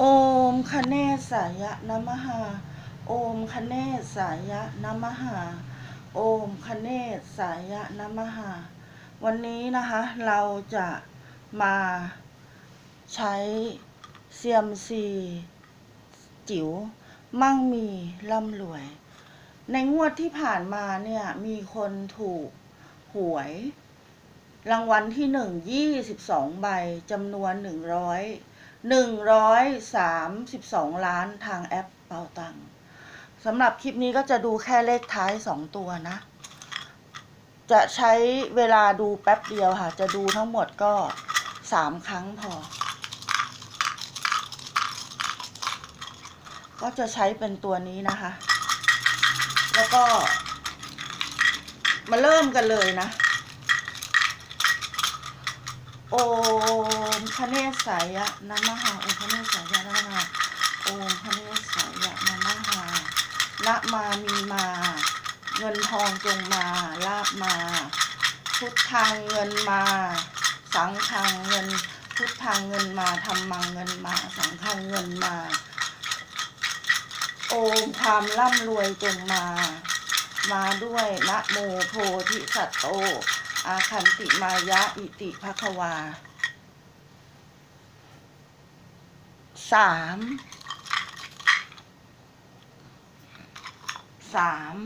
โอมคเนสายะนะมหาโอมคเนสายะนะมหาโอมคเนสายะนะมหา วันนี้นะคะเราจะมาใช้เซียมซีจิ๋วมั่งมีร่ำรวย ในงวดที่ผ่านมาเนี่ยมีคนถูกหวย รางวัลที่หนึ่งยี่สิบสองใบจำนวนหนึ่งร้อย หนึ่งร้อยสามสิบสองล้านทางแอปเป่าตังสำหรับคลิปนี้ก็จะดูแค่เลขท้ายสองตัวนะ จะใช้เวลาดูแป๊บเดียวค่ะ จะดูทั้งหมดก็สามครั้งพอ ก็จะใช้เป็นตัวนี้นะคะ แล้วก็ มาเริ่มกันเลยนะ โอมคเนศสายะนะมหาโอมคเนศสายะนะมหาโอมคเนศสายะนะมหานะมามีมา เงินทองจงมาลาบมา พุทธังเงินมา สังฆังเงิน พุทธังเงินมาธรรมังเงินมา สังฆังเงินมา โอมความร่ำรวยจงมา มาด้วยนะโมโพธิสัตโต อาคันติมายะอิติภควาสามสาม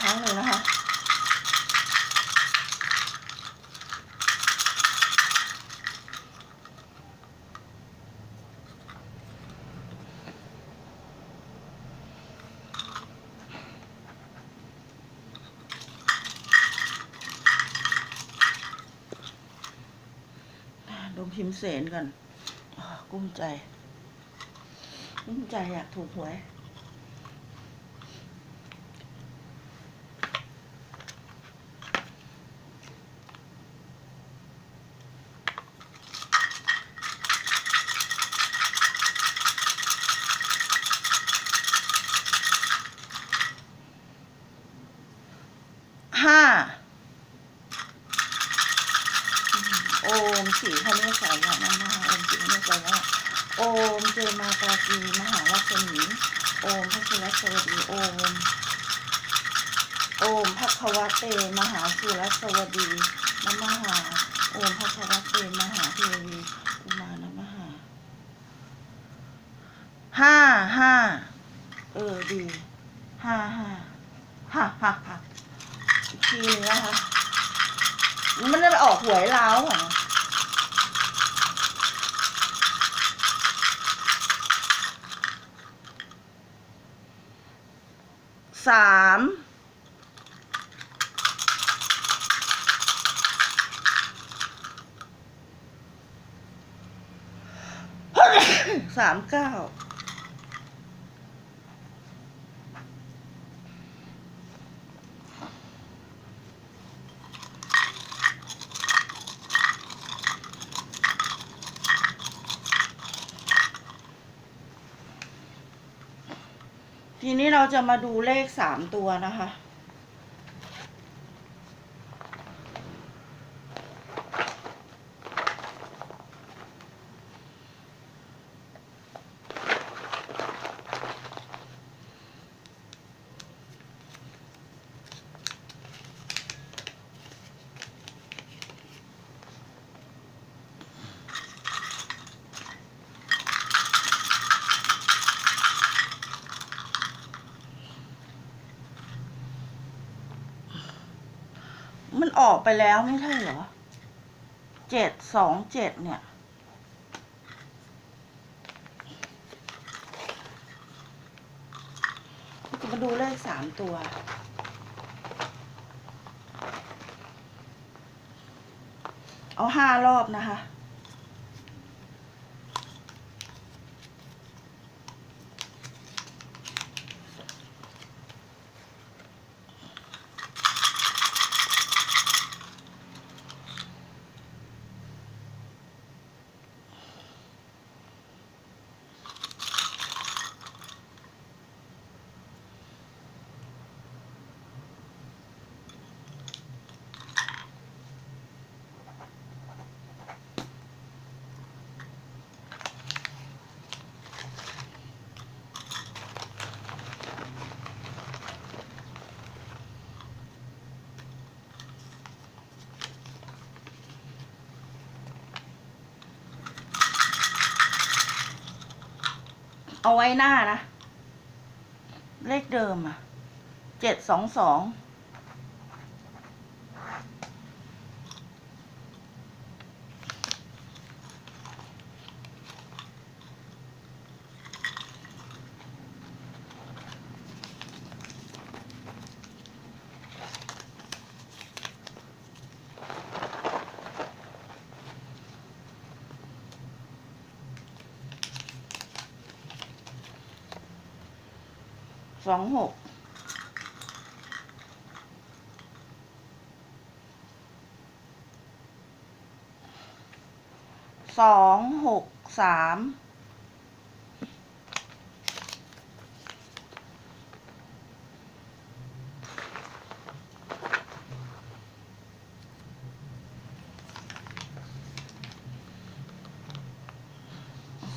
ครั้งหนึ่นะคะ ดม พิมพ์เสนก่อนอกุ้มใจ กุ้มใจอยากถูกหวยห้า โอ มสีพระเนศสายนะมหาโอมสีพระเนศสายะโอมเจมากากีมหาลักษมีโอมพระสุรสวดีโอม โอมพระควเตมหาสุรสวดีนมหา โอมพระควเตมหาเทวีอุมานมหาห้าห้าเออดีห้าห้าฮ่าฮ่าฮ่าอีกทีนึงนะคะมันจะออกหวยล้าวเหรอ สามสามเก้า ทีนี้เราจะมาดูเลขสามตัวนะคะ มันออกไปแล้วไม่ใช่เหรอ เจ็ดสองเจ็ดเนี่ยจะมาดูเลขสามตัว เอาห้ารอบนะคะ เอาไว้หน้านะ เลขเดิมอะ เจ็ดสองสอง สองหกสองหกสาม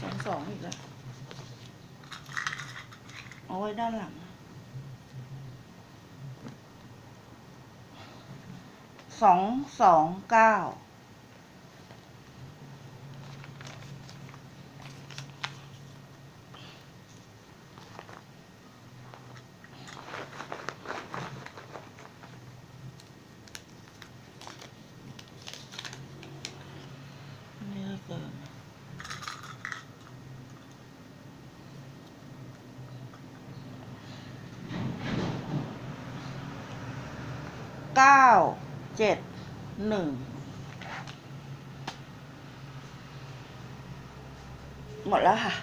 สองสองอีกแล้วเอาไว้ด้านหลัง สองสองเก้าเก้า เจ็ดหนึ่งหมดแล้วค่ะ